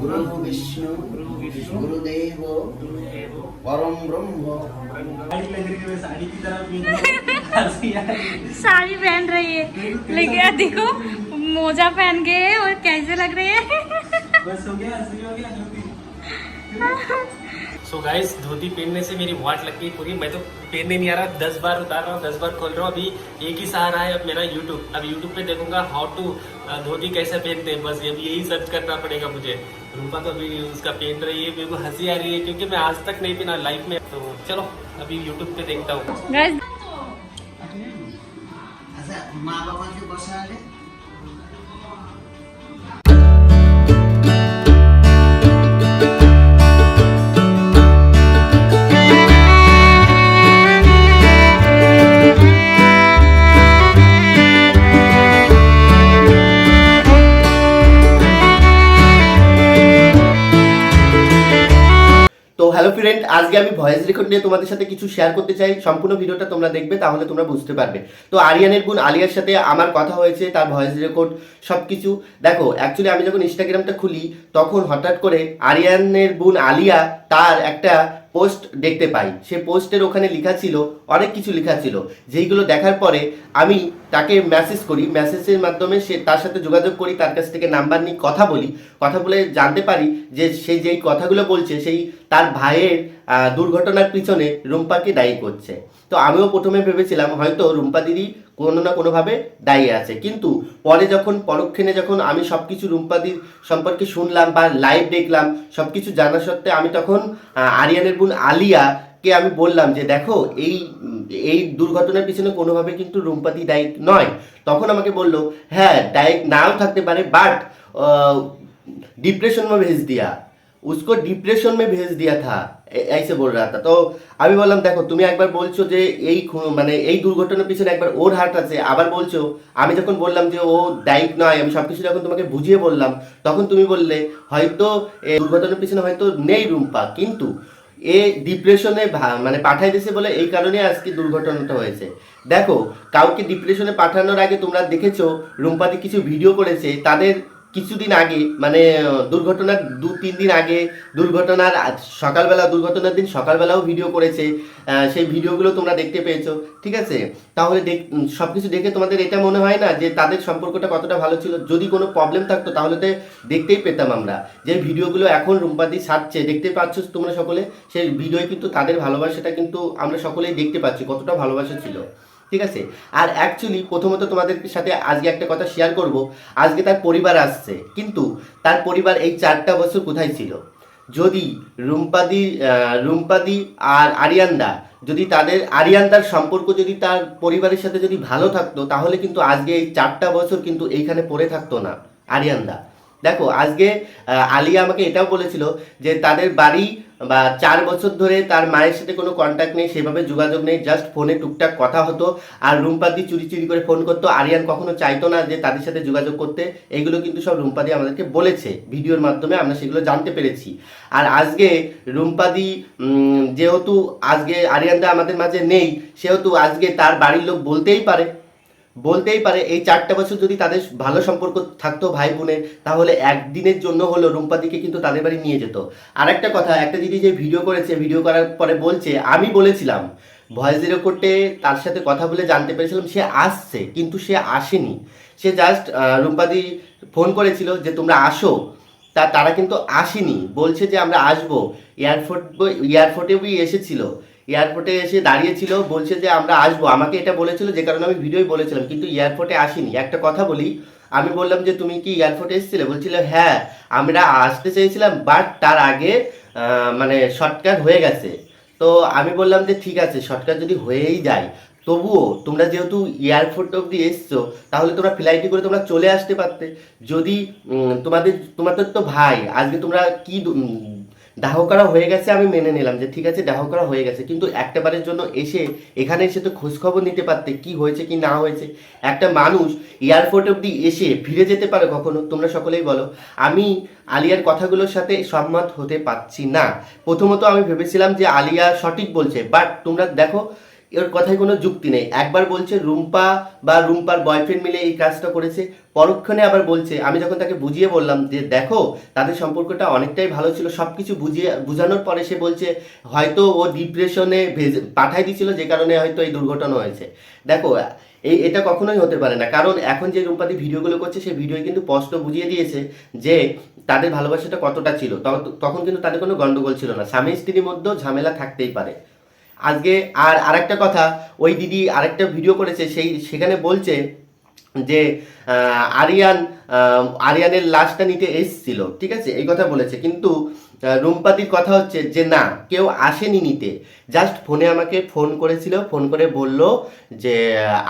गुरु विष्णु गुरुदेव परम ब्रह्म। साड़ी की तरह साड़ी पहन रही है। लेकिन देखो मोजा पहन गए और कैसे लग रही है? बस हो गया हो गया सो गाइस धोती पहनने से मेरी वाट लग गई पूरी। मैं तो पहनने नहीं आ रहा दस बार उतार रहा हूँ दस बार खोल रहा हूँ। अभी एक ही सहारा है अब मेरा यूट्यूब अब यूट्यूब पे देखूँगा हाउ टू धोती कैसे पहनते हैं। बस अभी यही सर्च करना पड़ेगा मुझे। रूपा तो अभी उसका पहन रही है मेरे को हँसी आ रही है क्योंकि मैं आज तक नहीं पहना लाइफ में। तो चलो अभी यूट्यूब पे देखता हूँ? হ্যালো ফ্রেন্ড, আজকে আমি ভয়েস রেকর্ড নিয়ে তোমাদের সাথে কিছু শেয়ার করতে চাই। সম্পূর্ণ ভিডিওটা তোমরা দেখবে, তাহলে তোমরা বুঝতে পারবে। তো আরিয়ানের বোন আলিয়ার সাথে আমার কথা হয়েছে, তার ভয়েস রেকর্ড সব কিছু দেখো অ্যাকচুয়ালি আমি যখন ইনস্টাগ্রামটা খুলি, তখন হঠাৎ করে আরিয়ানের বোন আলিয়া তার একটা পোস্ট দেখতে পাই। সে পোস্টের ওখানে লেখা ছিল, অনেক কিছু লেখা ছিল। যেইগুলো দেখার পরে আমি তাকে মেসেজ করি। মেসেজের মাধ্যমে সে তার সাথে যোগাযোগ করি, তার কাছ থেকে নাম্বার নিই কথা বলি। কথা বলে জানতে পারি যে সে যেই কথাগুলো বলছে, সেই তার ভাইয়ের দুর্ঘটনার পিছনে রুম্পাকে দায়ী করছে। তো আমিও প্রথমে ভেবেছিলাম হয়তো রুম্পা দিদি কোনো না কোনোভাবে দায়ী আছে। কিন্তু পরে যখন, পরক্ষণে যখন আমি সব কিছু রুম্পাদির সম্পর্কে শুনলাম বা লাইভ দেখলাম সব কিছু জানা সত্ত্বে আমি তখন আরিয়ানের বোন আলিয়া কে আমি বললাম যে, দেখো, এই এই দুর্ঘটনার পিছনে কোনোভাবে কিন্তু রুম্পাদি দায়িক নয়। তখন আমাকে বলল হ্যাঁ দায়িক নাও থাকতে পারে বাট ডিপ্রেশন বা ভেজ দিয়া। उसको डिप्रेशन में भेज दिया था এ- ऐसे बोल रहा था তো আমি বললাম দেখো তুমি একবার বলছো যে এই খু- মানে এই দুর্ঘটনার পিছনে একবার ওর হাত আছে আবার বলছো আমি যখন বললাম যে ও দায়িক নয় আমি সবকিছু যখন তোমাকে বুঝিয়ে বললাম তখন তুমি বললে হয়তো এই দুর্ঘটনার পিছনে হয়তো নেই রুম্পা কিন্তু এ ডিপ্রেশনে মানে পাঠাই দিয়েছে বলে এই কারণে আজকে দুর্ঘটনাটা হয়েছে দেখো কাউকে ডিপ্রেশনে পাঠানোর আগে তোমরা দেখেছো রুম্পাদি কিছু ভিডিও করেছে তাদের কিছুদিন আগে মানে দুর্ঘটনার দু, তিন দিন আগে দুর্ঘটনার সকালবেলা দুর্ঘটনার দিন সকালবেলাও ভিডিও করেছে। সেই ভিডিওগুলো তোমরা দেখতে পেয়েছ, ঠিক আছে? তাহলে দেখ সব কিছু দেখে তোমাদের এটা মনে হয় না যে তাদের সম্পর্কটা কতটা ভালো ছিল? যদি কোনো প্রবলেম থাকতো, তাহলে তো দেখতেই পেতাম আমরা যে ভিডিওগুলো এখন রুম্পাদি সাজছে দেখতে পাচ্ছ তোমরা সকলে, সেই ভিডিওয় কিন্তু তাদের ভালোবাসাটা কিন্তু আমরা সকলেই দেখতে পাচ্ছি, কতটা ভালোবাসা ছিল। ঠিক আছে? আর অ্যাকচুয়ালি প্রথমত তোমাদের সাথে আজকে একটা কথা শেয়ার করব। আজকে তার পরিবার আসছে, কিন্তু তার পরিবার এই চারটা বছর কোথায় ছিল? যদি রুম্পাদি রুম্পাদি আর আরিয়ানদা, যদি তাদের, আরিয়ানদার সম্পর্ক যদি তার পরিবারের সাথে যদি ভালো থাকতো, তাহলে কিন্তু আজকে এই চারটা বছর কিন্তু এইখানে পড়ে থাকতো না, আরিয়ানদা। দেখো, আজকে আলিয়া আমাকে এটাও বলেছিল যে তাদের বাড়ি, বা চার বছর ধরে তার মায়ের সাথে কোনো কন্ট্যাক্ট নেই, সেভাবে যোগাযোগ নেই জাস্ট ফোনে টুকটাক কথা হতো, আর রুম্পাদি চুরি চুরি করে ফোন করতো। আরিয়ান কখনো চাইতো না যে তাদের সাথে যোগাযোগ করতে, এগুলো কিন্তু সব রুম্পাদি আমাদেরকে বলেছে, ভিডিওর মাধ্যমে আমরা সেগুলো জানতে পেরেছি। আর আজকে রুম্পাদি যেহেতু আজকে আরিয়ানদা আমাদের মাঝে নেই, সেহেতু আজকে তার বাড়ির লোক বলতেই পারে। বলতেই পারে, এই চারটা বছর যদি তাদের ভালো সম্পর্ক থাকতো ভাই বোনের, তাহলে একদিনের জন্য হলো রুম্পাদিকে কিন্তু তাদের বাড়ি নিয়ে যেত। আর একটা কথা, একটা দিদি যে ভিডিও করেছে ভিডিও করার পরে বলছে, আমি বলেছিলাম, ভয়েস রেকর্ডে তার সাথে কথা বলে জানতে পেরেছিলাম সে আসছে, কিন্তু সে আসেনি। সে জাস্ট রুম্পাদি ফোন করেছিল যে তোমরা আসো, তা তারা কিন্তু আসেনি। বলছে যে আমরা আসব। এয়ারপোর্ট এয়ারপোর্টেও এসেছিল। এয়ারপোর্টে এসে দাঁড়িয়েছিল বলছে যে আমরা আসব। আমাকে এটা বলেছিল, যে কারণে আমি ভিডিওই বলেছিলাম, কিন্তু এয়ারপোর্টে আসিনি। একটা কথা বলি, আমি বললাম যে, তুমি কি এয়ারপোর্টে এসেছিলে? বলছিল হ্যাঁ আমরা আসতে চেয়েছিলাম বাট তার আগে মানে শর্টকাট হয়ে গেছে। তো আমি বললাম যে, ঠিক আছে শর্টকাট যদি হয়েই যায়, তবুও তোমরা যেহেতু এয়ারপোর্ট অব্দি এসছো, তাহলে তোমরা ফ্লাইটে করে তোমরা চলে আসতে পারতে। যদি তোমাদের তোমাদের তো ভাই, আজকে তোমরা কি দাহ করা হয়ে গেছে আমি মেনে নিলাম যে ঠিক আছে দাহ করা হয়ে গেছে। কিন্তু একটাবারের জন্য এসে এখানে এসে তো খোঁজখবর নিতে পারতে কি হয়েছে কি না হয়েছে। একটা মানুষ এয়ারপোর্ট অব্দি এসে ফিরে যেতে পারে কখনো? তোমরা সকলেই বলো। আমি আলিয়ার কথাগুলোর সাথে সম্মত হতে পারছি না। প্রথমত আমি ভেবেছিলাম যে আলিয়া সঠিক বলছে বাট তোমরা দেখো এর কথায় কোনো যুক্তি নেই। একবার বলছে, রুম্পা বা রুম্পার বয়ফ্রেন্ড মিলে এই কাজটা করেছে। পরক্ষণে আবার বলছে, আমি যখন তাকে বুঝিয়ে বললাম যে, দেখো, তাদের সম্পর্কটা অনেকটাই ভালো ছিল। সব কিছু বুঝিয়ে, বোঝানোর পরে সে বলছে, হয়তো ও ডিপ্রেশনে ভেজে পাঠাই দিয়েছিল যে কারণে হয়তো এই দুর্ঘটনা হয়েছে। দেখো, এই, এটা কখনোই হতে পারে না। কারণ এখন যে রুম্পাদি ভিডিওগুলো করছে সেই ভিডিও কিন্তু স্পষ্ট বুঝিয়ে দিয়েছে যে, তাদের ভালোবাসাটা কতটা ছিল। তখন- কিন্তু তাদের কোনো গন্ডগোল ছিল না। স্বামী স্ত্রীর মধ্যেও ঝামেলা থাকতেই পারে। আজকে আর আরেকটা কথা ওই দিদি আরেকটা ভিডিও করেছে সেই সেখানে বলছে যে আরিয়ান আরিয়ানের লাশটা নিতে এসছিল ঠিক আছে? এই কথা বলেছে। কিন্তু আহ, রুম্পাদির কথা হচ্ছে যে না কেউ আসেনি নিতে। জাস্ট ফোনে আমাকে ফোন করেছিল ফোন করে বলল যে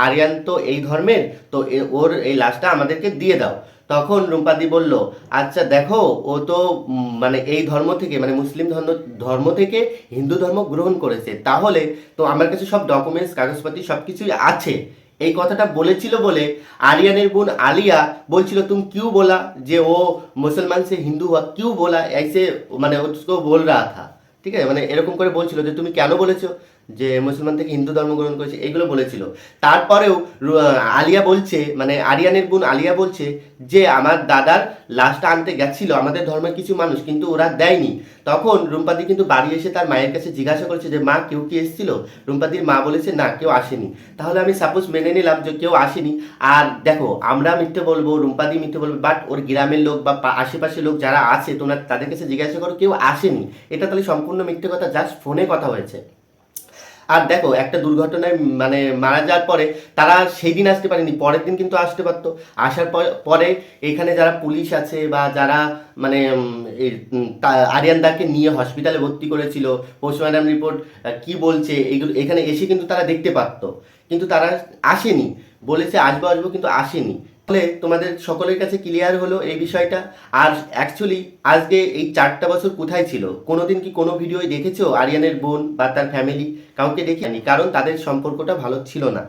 আরিয়ান তো এই ধর্মের তো ওর এই লাশটা আমাদেরকে দিয়ে দাও। তখন রুম্পাদি বলল আচ্ছা দেখো ও তো উম, মানে এই ধর্ম থেকে মানে মুসলিম ধর্ম ধর্ম থেকে হিন্দু ধর্ম গ্রহণ করেছে তাহলে তো আমার কাছে সব ডকুমেন্টস কাগজপাতি সব কিছুই আছে এই কথাটা বলেছিল বলে आर्यन বোন আলিয়া বলছিল तुम क्यों बोला যে ও মুসলমান সে হিন্দু हुआ क्यों बोला ऐसे মানে उसको बोल रहा था ঠিক আছে মানে এরকম করে বলছিল যে তুমি কেন বলেছো যে মুসলমান থেকে হিন্দু ধর্ম গ্রহণ করেছে এগুলো বলেছিল। তারপরেও আলিয়া বলছে মানে আরিয়ানের বোন আলিয়া বলছে যে আমার দাদার লাশটা আনতে গেছিল, আমাদের ধর্মের কিছু মানুষ, কিন্তু ওরা দেয়নি। তখন রুম্পাদি কিন্তু বাড়ি এসে তার মায়ের কাছে জিজ্ঞাসা করেছে যে, মা, কেউ কি এসেছিল? রুম্পাদির মা বলেছে, না, কেউ আসেনি। তাহলে আমি সাপোজ মেনে নিলাম যে কেউ আসেনি। আর দেখো, আমরা মিথ্যে বলব, রুম্পাদি মিথ্যে বলব বাট ওর গ্রামের লোক বা আশেপাশের লোক যারা আছে, তোমরা তাদের কাছে জিজ্ঞাসা করো, কেউ আসেনি। এটা তাহলে সম্পূর্ণ মিথ্যে কথা জাস্ট ফোনে কথা হয়েছে। আর দেখো, একটা দুর্ঘটনায় মানে মারা যাওয়ার পরে তারা সেই দিন আসতে পারেনি, পরের দিন কিন্তু আসতে পারতো। আসার পর- এখানে যারা পুলিশ আছে বা যারা মানে আরিয়ানদাকে নিয়ে হসপিটালে ভর্তি করেছিল পোস্টমর্টম রিপোর্ট কি বলছে, এগুলো, এখানে এসে কিন্তু তারা দেখতে পারতো। কিন্তু তারা আসেনি, বলেছে আসব আসব, কিন্তু আসেনি। তাহলে তোমাদের সকলের কাছে ক্লিয়ার হলো এই বিষয়টা। আর অ্যাকচুয়ালি আজকে এই চারটা বছর কোথায় ছিল? কোনোদিন কি কোনো ভিডিও দেখেছ? আরিয়ানের বোন বা তার ফ্যামিলি কাউকে দেখিনি? কারণ তাদের সম্পর্কটা ভালো ছিল না।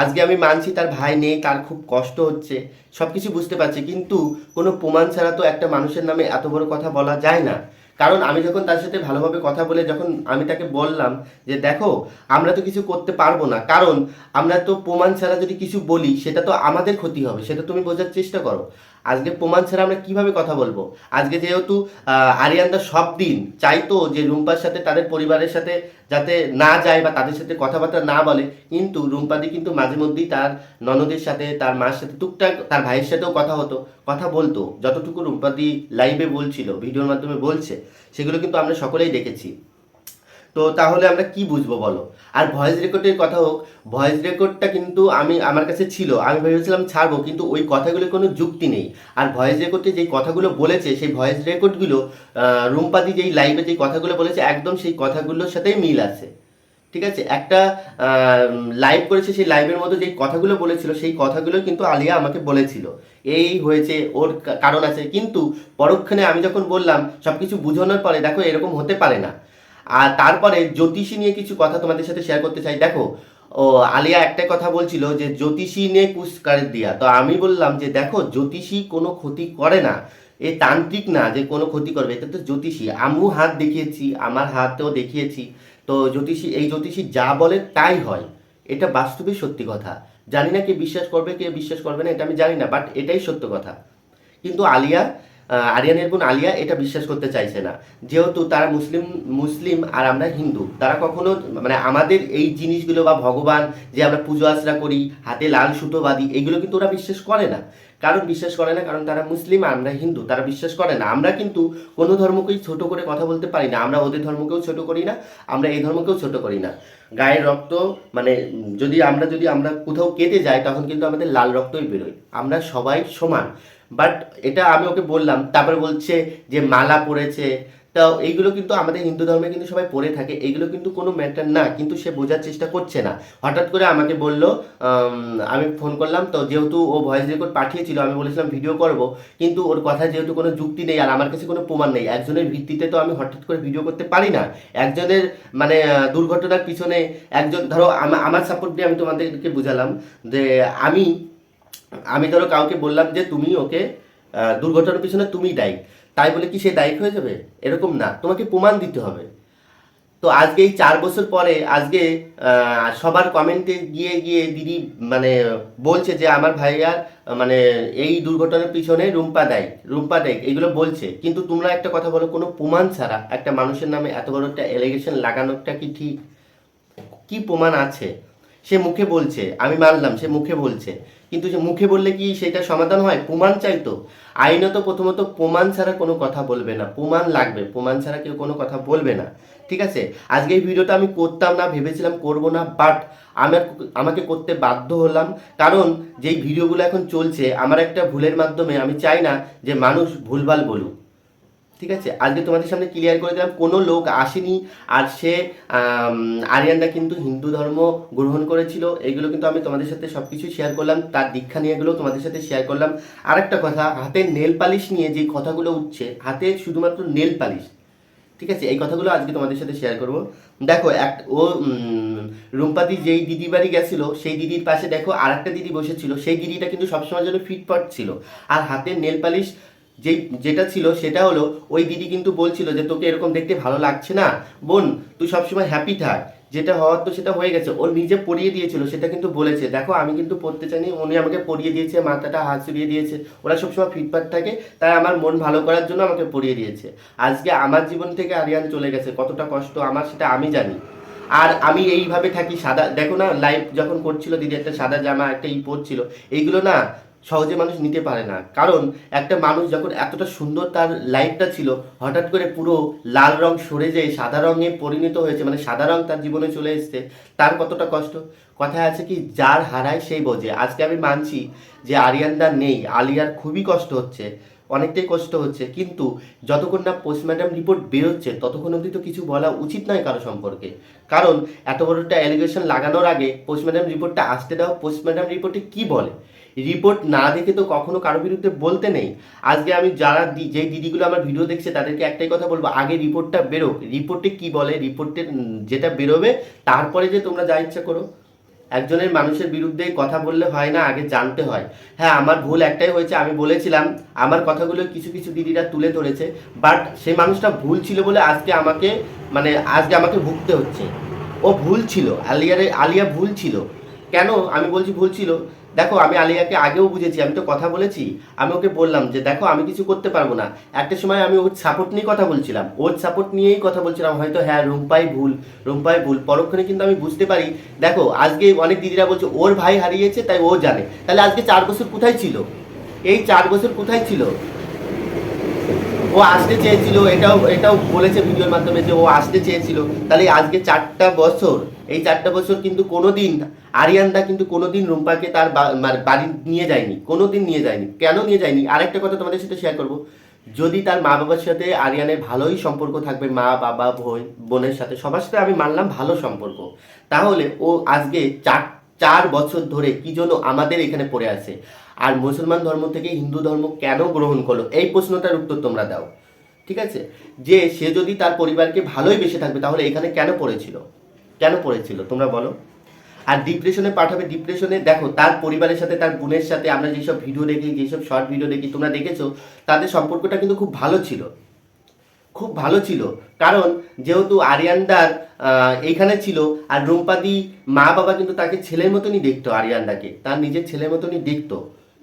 আজকে আমি মানছি তার ভাই নেই, তার খুব কষ্ট হচ্ছে সব কিছু বুঝতে পারছি। কিন্তু কোনো প্রমাণ ছাড়া তো একটা মানুষের নামে এত বড় কথা বলা যায় না। কারণ আমি যখন তার সাথে ভালোভাবে কথা বলে যখন আমি তাকে বললাম যে দেখো, আমরা তো কিছু করতে পারব না, কারণ আমরা তো প্রমাণ ছাড়া যদি কিছু বলি, সেটা তো আমাদের ক্ষতি হবে, সেটা তুমি বোঝার চেষ্টা করো। আজকে প্রমাণ ছাড়া আমরা কীভাবে কথা বলব? আজকে যেহেতু আরিয়ানদা সব দিন চাইতো যে রুম্পার সাথে তাদের পরিবারের সাথে যাতে না যায় বা তাদের সাথে কথাবার্তা না বলে, কিন্তু রুম্পাদি কিন্তু মাঝে মধ্যেই তার ননদের সাথে, তার মার সাথে, টুকটাক তার ভাইয়ের সাথেও কথা হতো, কথা বলতো, যতটুকু রুম্পাদি লাইভে বলছিল, ভিডিওর মাধ্যমে বলছে, সেগুলো কিন্তু আমরা সকলেই দেখেছি। তো তাহলে আমরা কি বুঝব বলো? আর ভয়েস রেকর্ডের কথা হোক ভয়েস রেকর্ডটা কিন্তু আমি, আমার কাছে ছিল, আমি ভেবেছিলাম ছাড়বো, কিন্তু ওই কথাগুলোর কোনো যুক্তি নেই। আর ভয়েস রেকর্ডে যেই কথাগুলো বলেছে, সেই ভয়েস রেকর্ডগুলো রুম্পাদি যেই লাইভে যেই কথাগুলো বলেছে, একদম সেই কথাগুলোর সাথেই মিল আছে। ঠিক আছে? একটা লাইভ করেছে, সেই লাইভের মধ্যে যেই কথাগুলো বলেছিল, সেই কথাগুলো কিন্তু আলিয়া আমাকে বলেছিল। এই হয়েছে, ওর কারণ আছে। কিন্তু পরক্ষণে আমি যখন বললাম সব কিছু বুঝানোর পরে, দেখো এরকম হতে পারে না। আর তারপরে জ্যোতিষী নিয়ে কিছু কথা তোমাদের সাথে শেয়ার করতে চাই। দেখো, ও, আলিয়া একটা কথা বলছিল যে, জ্যোতিষী নিয়ে কুশ করে দিয়া। তো আমি বললাম যে, দেখো, জ্যোতিষী কোনো ক্ষতি করে না। এ তান্ত্রিক না যে কোনো ক্ষতি করবে। এটা তো জ্যোতিষী। আমিও হাত দেখিয়েছি, আমার হাতেও দেখিয়েছি। তো জ্যোতিষী, এই জ্যোতিষী যা বলে তাই হয়। এটা বাস্তবে সত্যি কথা। জানি না কে বিশ্বাস করবে, কে বিশ্বাস করবে না, এটা আমি জানি না বাট এটাই সত্য কথা। কিন্তু আলিয়া আহ, আরিয়ানের বোন আলিয়া এটা বিশ্বাস করতে চাইছে না। যেহেতু তারা মুসলিম মুসলিম আর আমরা হিন্দু তারা কখনো মানে আমাদের এই জিনিসগুলো বা ভগবান যে আমরা পুজো আশ্রা করি হাতে লাল সুতো বাঁধি এগুলো কিন্তু ওরা বিশ্বাস করে না। কারণ বিশ্বাস করে না? কারণ তারা মুসলিম আর আমরা হিন্দু তারা বিশ্বাস করে না। আমরা কিন্তু কোনো ধর্মকেই ছোট করে কথা বলতে পারি না। আমরা ওদের ধর্মকেও ছোট করি না আমরা এই ধর্মকেও ছোট করি না। গায়ের রক্ত মানে যদি আমরা যদি আমরা কোথাও কেটে যাই তখন কিন্তু আমাদের লাল রক্তই বেরোয়। আমরা সবাই সমান। বাট এটা আমি ওকে বললাম, তারপরে বলছে যে মালা পরেছে। তো এইগুলো কিন্তু আমাদের হিন্দু ধর্মে কিন্তু সবাই পড়ে থাকে, এইগুলো কিন্তু কোনো ম্যাটার না, কিন্তু সে বোঝার চেষ্টা করছে না। হঠাৎ করে আমাকে বলল আমি ফোন করলাম, তো যেহেতু ও ভয়েস রেকর্ড পাঠিয়েছিল, আমি বলেছিলাম ভিডিও করব, কিন্তু ওর কথা যেহেতু কোনো যুক্তি নেই, আর আমার কাছে কোনো প্রমাণ নেই, একজনের ভিত্তিতে তো আমি হঠাৎ করে ভিডিও করতে পারি না। একজনের মানে দুর্ঘটনার পিছনে একজন, ধরো, আমা- আমার সাপোর্ট দিয়ে আমি তোমাদেরকে বুঝালাম যে আমি আমি ধরো কাউকে বললাম যে তুমি ওকে দুর্ঘটনার পিছনে তুমি দায়ী। তাই বলে কি সে দায়ী হয়ে যাবে? এরকম না। তোমাকে প্রমাণ দিতে হবে। তো আজকে এই চার বছর পরে, আজকে সবার কমেন্টে গিয়ে গিয়ে দিদি মানে বলছে যে আমার ভাইয়ার মানে এই দুর্ঘটনার পিছনে রুম্পা দেয় রুম্পা দেয়, এগুলো বলছে। কিন্তু তোমরা একটা কথা বলো, কোনো প্রমাণ ছাড়া একটা মানুষের নামে এত বড় একটা এলিগেশন লাগানোটা কি ঠিক? কি প্রমাণ আছে? সে মুখে বলছে, আমি মানলাম, সে মুখে বলছে। কিন্তু সে মুখে বললে কি সেটা সমাধান হয়? প্রমাণ চাই চাইতো আইনত প্রথমত প্রমাণ ছাড়া কোনো কথা বলবে না। প্রমাণ লাগবে। প্রমাণ ছাড়া কেউ কোনো কথা বলবে না। ঠিক আছে? আজকে এই ভিডিওটা আমি করতাম না, ভেবেছিলাম করব না বাট আমার আমাকে করতে বাধ্য হলাম। কারণ যেই ভিডিওগুলো এখন চলছে, আমার একটা ভুলের মাধ্যমে আমি চাই না যে মানুষ ভুলভাল বলুক। ঠিক আছে? আজকে তোমাদের সামনে ক্লিয়ার করে দিলাম, কোনো লোক আসেনি আর সে আরিয়ানরা কিন্তু হিন্দু ধর্ম গ্রহণ করেছিল। এগুলো কিন্তু আমি তোমাদের সাথে সব কিছু শেয়ার করলাম, তার দীক্ষা নিয়ে এগুলো তোমাদের সাথে শেয়ার করলাম। আরেকটা কথা, হাতে নেল পালিশ নিয়ে যে কথাগুলো উঠছে, হাতে শুধুমাত্র নেল পালিশ ঠিক আছে? এই কথাগুলো আজকে তোমাদের সাথে শেয়ার করব। দেখো, এক, ও রুম্পাদি যেই দিদি বাড়ি গেছিল, সেই দিদির পাশে দেখো আর একটা দিদি বসেছিল, সেই দিদিটা কিন্তু সবসময় যেন ফিটফাট ছিল। আর হাতে নেল পালিশ যেই যেটা ছিল সেটা হলো, ওই দিদি কিন্তু বলছিল যে, তোকে এরকম দেখতে ভালো লাগছে না। বোন, তুই সবসময় হ্যাপি থাক। যেটা হওয়ার তো সেটা হয়ে গেছে। ওর নিজে পরিয়ে দিয়েছিল, সেটা কিন্তু বলেছে। দেখো, আমি কিন্তু পড়তে চাইনি, উনি আমাকে পরিয়ে দিয়েছে, মাথাটা হাত চুরিয়ে দিয়েছে। ওরা সবসময় ফিটফাট থাকে, তাই আমার মন ভালো করার জন্য আমাকে পড়িয়ে দিয়েছে। আজকে আমার জীবন থেকে আরিয়ান চলে গেছে, কতটা কষ্ট আমার সেটা আমি জানি। আর আমি এইভাবে থাকি, সাদা, দেখো না লাইভ যখন করছিল দিদি একটা সাদা জামা, একটা ই পরছিল, এইগুলো না সহজে মানুষ নিতে পারে না। কারণ একটা মানুষ যখন এতটা সুন্দর তার লাইফটা ছিল, হঠাৎ করে পুরো লাল রং সরে যেয়ে সাদা রঙে পরিণত হয়েছে মানে সাদা রং তার জীবনে চলে এসছে, তার কতটা কষ্ট? কথায় আছে কি, যার হারায় সেই বোঝে। আজকে আমি মানছি যে আরিয়ানদার নেই, আলিয়ার খুবই কষ্ট হচ্ছে, অনেকটাই কষ্ট হচ্ছে, কিন্তু যতক্ষণ না পোস্টমর্টম রিপোর্ট বেরোচ্ছে, ততক্ষণ অবধি তো কিছু বলা উচিত নয় কারও সম্পর্কে। কারণ এত বড় একটা অ্যালিগেশন লাগানোর আগে পোস্টমর্টম রিপোর্টটা আসতে দাও পোস্টমর্টম রিপোর্টে কি বলে? রিপোর্ট না দেখে তো কখনো কারও বিরুদ্ধে বলতে নেই। আজকে আমি যারা যেই দিদিগুলো আমার ভিডিও দেখছে, তাদেরকে একটাই কথা বলব, আগে রিপোর্টটা বেরোক। রিপোর্টে কি বলে? রিপোর্টের যেটা বেরোবে, তারপরে যে তোমরা যা ইচ্ছা করো। একজনের মানুষের বিরুদ্ধে কথা বললে হয় না, আগে জানতে হয়। হ্যাঁ আমার ভুল একটাই হয়েছে, আমি বলেছিলাম, আমার কথাগুলো কিছু কিছু দিদিরা তুলে ধরেছে বাট সেই মানুষটা ভুল ছিল বলে আজকে আমাকে মানে আজকে আমাকে ভুগতে হচ্ছে। ও ভুল ছিল, আলিয়ারে, আলিয়া ভুল ছিল। কেন? আমি বলছি ভুল ছিল। দেখো, আমি আলিয়াকে আগেও বুঝেছি, আমি তো কথা বলেছি। আমি ওকে বললাম যে, দেখো, আমি কিছু করতে পারব না। একটা সময় আমি ওর সাপোর্ট নিয়ে কথা বলছিলাম। ওর সাপোর্ট নিয়েই কথা বলছিলাম, হয়তো হ্যাঁ রুম্পাই ভুল রুম্পাই ভুল। পরক্ষণে কিন্তু আমি বুঝতে পারি, দেখো, আজকে অনেক দিদিরা বলছে, ওর ভাই হারিয়েছে, তাই ও জানে। তাহলে আজকে চার বছর কোথায় ছিল? এই চার বছর কোথায় ছিল? ও আসতে চেয়েছিল, এটাও এটাও বলেছে ভিডিওর মাধ্যমে যে ও আসতে চেয়েছিল। তাহলে আজকে চারটা বছর এই চারটা বছর কিন্তু কোনোদিন আরিয়ানদা কিন্তু কোনোদিন রুম্পাকে তার মানে বাড়ি নিয়ে যায়নি, কোনোদিন নিয়ে যায়নি। কেন নিয়ে যায়নি? আরেকটা কথা তোমাদের সাথে শেয়ার করব। যদি তার মা বাবার সাথে আরিয়ানের ভালোই সম্পর্ক থাকবে, মা, বাবা বোন বোনের সাথে, সবার সাথে আমি মানলাম ভালো সম্পর্ক, তাহলে ও আজকে চার চার বছর ধরে কি জন্য আমাদের এখানে পড়ে আছে? আর মুসলমান ধর্ম থেকে হিন্দু ধর্ম কেন গ্রহণ করল? এই প্রশ্নটার উত্তর তোমরা দাও। ঠিক আছে? যে সে যদি তার পরিবারকে ভালোই বেসে থাকবে, তাহলে এখানে কেন পড়েছিল? কেন পড়েছিল, তোমরা বলো। আর ডিপ্রেশনে পাঠাবে ডিপ্রেশনে দেখো, তার পরিবারের সাথে, তার বোনের সাথে, আমরা যেসব ভিডিও দেখি, যেসব শর্ট ভিডিও দেখি, তোমরা দেখেছ, তাদের সম্পর্কটা কিন্তু খুব ভালো ছিল। খুব ভালো ছিল। কারণ যেহেতু আরিয়ানদার এইখানে ছিল, আর রুম্পাদি মা বাবা কিন্তু তাকে ছেলের মতনই দেখতো আরিয়ানদাকে তার নিজের ছেলের মতনই দেখতো।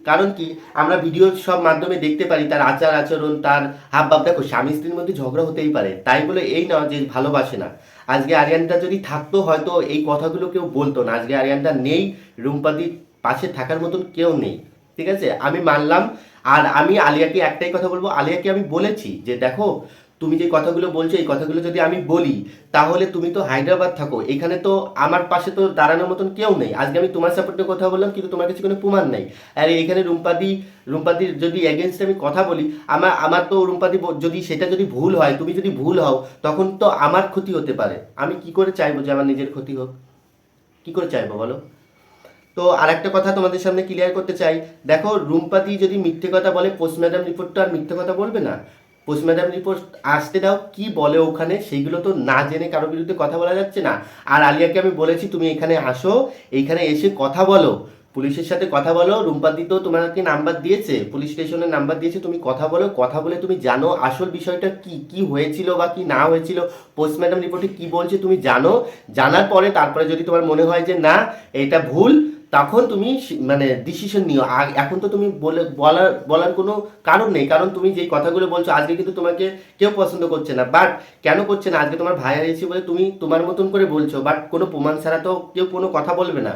কারণ কি, আমরা ভিডিও সব মাধ্যমে দেখতে পারি, তার আচার আচরণ তার হাব ভাব দেখো স্বামী স্ত্রীর মধ্যে ঝগড়া হতেই পারে। তাই বলে এই না যে ভালোবাসে না। আজকে আরিয়ানটা যদি থাকতো, হয়তো এই কথাগুলো কেউ বলতো না। আজকে আরিয়ানটা নেই রুম্পাদির পাশে থাকার মতন কেউ নেই। ঠিক আছে? আমি মানলাম। আর আমি আলিয়াকে একটাই কথা বলব, আলিয়াকে আমি বলেছি যে, দেখো তুমি যে কথাগুলো বলছো, এই কথাগুলো যদি আমি বলি, তাহলে তুমি তো হায়দ্রাবাদ থাকো। এখানে তো আমার পাশে তো দাঁড়ানোর মতন কেউ নেই। আজকে আমি তোমার সাপোর্টে কথা বললাম, কিন্তু তোমার কাছে কোনো প্রমাণ নেই। আর এখানে রুম্পাদি, রুম্পাদির যদি এগেনস্টে আমি কথা বলি, আমার আমার তো রুম্পাদি যদি সেটা যদি ভুল হয়, তুমি যদি ভুল হও, তখন তো আমার ক্ষতি হতে পারে। আমি কি করে চাইব যে আমার নিজের ক্ষতি হোক? কি করে চাইব বলো? তো আর একটা কথা তোমাদের সামনে ক্লিয়ার করতে চাই। দেখো, রুম্পাদি যদি মিথ্যে কথা বলে পোস্ট ম্যাডাম রিপোর্টটা আর মিথ্যে কথা বলবে না। পোস্টম্যাডাম রিপোর্ট আসতে দাও, কি বলে ওখানে? সেইগুলো তো না জেনে কারোর বিরুদ্ধে কথা বলা যাচ্ছে না। আর আলিয়াকে আমি বলেছি, তুমি এখানে আসো, এইখানে এসে কথা বলো। পুলিশের সাথে কথা বলো রুম্পাদি তো তোমাকে নাম্বার দিয়েছে, পুলিশ স্টেশনের নাম্বার দিয়েছে, তুমি কথা বলো, কথা বলে তুমি জানো আসল বিষয়টা কি কি হয়েছিল বা কি না হয়েছিল। পোস্টমর্টম রিপোর্টে কি বলছে তুমি জানো, জানার পরে তারপরে যদি তোমার মনে হয় যে না, এটা ভুল তখন তুমি মানে ডিসিশন নিও। এখন তো তুমি বলে, বলার বলার কোনো কারণ নেই। কারণ তুমি যেই কথাগুলো বলছো, আজকে কিন্তু তোমাকে কেউ পছন্দ করছে না। বাট কেন করছে না? আজকে তোমার ভাই হারিয়েছি বলে তুমি তোমার মতন করে বলছো। বাট কোনো প্রমাণ ছাড়া তো কেউ কোনো কথা বলবে না।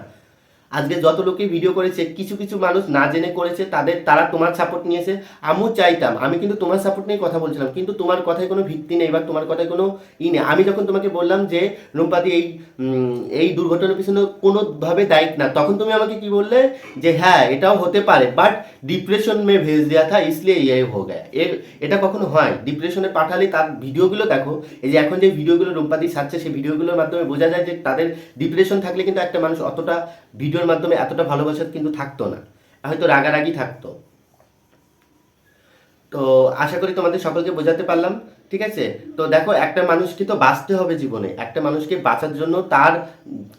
আজকে যত লোকই ভিডিও করেছে, কিছু কিছু মানুষ না জেনে করেছে, তাদের, তারা তোমার সাপোর্ট নিয়েছে। আমিও চাইতাম, আমি কিন্তু তোমার সাপোর্ট নিয়ে কথা বলছিলাম, কিন্তু তোমার কথায় কোনো ভিত্তি নেই বা তোমার কথায় কোনো ই নেই। আমি যখন তোমাকে বললাম যে রুম্পাদি এই এই দুর্ঘটনার পিছনে কোনোভাবে দায়িত্ব না, তখন তুমি আমাকে কি বললে? যে হ্যাঁ এটাও হতে পারে বাট ডিপ্রেশন মে ভেজ দেওয়া থা ইসলে ইয়ে হো গায়া। এর, এটা কখনো হয় ডিপ্রেশনে পাঠালে তার ভিডিওগুলো দেখো, এই যে এখন যে ভিডিওগুলো রুম্পাদি ছাড়ছে সেই ভিডিওগুলোর মাধ্যমে বোঝা যায় যে তাদের ডিপ্রেশন থাকলে কিন্তু একটা মানুষ অতটা ভিডিও ভিডিওর মাধ্যমে এতটা ভালোবাসা কিন্তু থাকতো না। হয়তো রাগারাগি থাকতো। তো আশা করি তোমাদের সকলকে বোঝাতে পারলাম, ঠিক আছে? তো দেখো, একটা মানুষকে তো বাঁচতে হবে জীবনে। একটা মানুষকে বাঁচার জন্য তার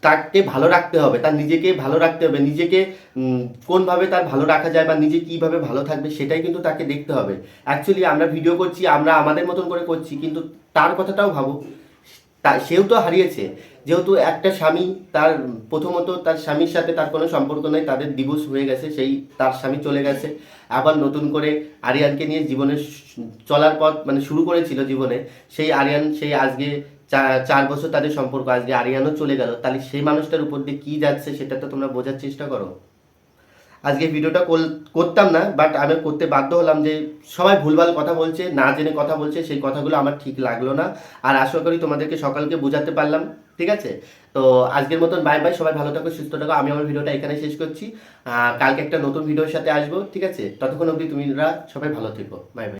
তাকে ভালো রাখতে হবে, তার নিজেকে ভালো রাখতে হবে। নিজেকে কোনভাবে তার ভালো রাখা যায় বা নিজে কীভাবে ভালো থাকবে সেটাই কিন্তু তাকে দেখতে হবে। অ্যাকচুয়ালি আমরা ভিডিও করছি, আমরা আমাদের মতন করে করছি, কিন্তু তার কথাটাও ভাবো। তা সেও তো হারিয়েছে। যেহেতু একটা স্বামী তার, প্রথমত তার স্বামীর সাথে তার কোনো সম্পর্ক নেই, তাদের ডিভোর্স হয়ে গেছে, সেই তার স্বামী চলে গেছে। আবার নতুন করে আরিয়ানকে নিয়ে জীবনে চলার পথ মানে শুরু করেছিল জীবনে। সেই আরিয়ান, সেই আজকে চার বছর তাদের সম্পর্ক, আজকে আরিয়ানও চলে গেল। তাহলে সেই মানুষটার উপর দিয়ে কী যাচ্ছে সেটা তো তোমরা বোঝার চেষ্টা করো। আজকে ভিডিওটা করতাম না বাট আমি করতে বাধ্য হলাম যে সবাই ভুলভাল কথা বলছে, না জেনে কথা বলছে, সেই কথাগুলো আমার ঠিক লাগল না। আর আশা করি তোমাদেরকে সকালকে বোঝাতে পারলাম, ঠিক আছে? তো আজকের মতন বাই বাই সবাই ভালো থাকো, সুস্থ থাকো। আমি আমার ভিডিওটা এখানে শেষ করছি। কালকে একটা নতুন ভিডিওর সাথে আসব, ঠিক আছে? ততক্ষণ অবধি তোমরা সবাই ভালো থেকো। Bye bye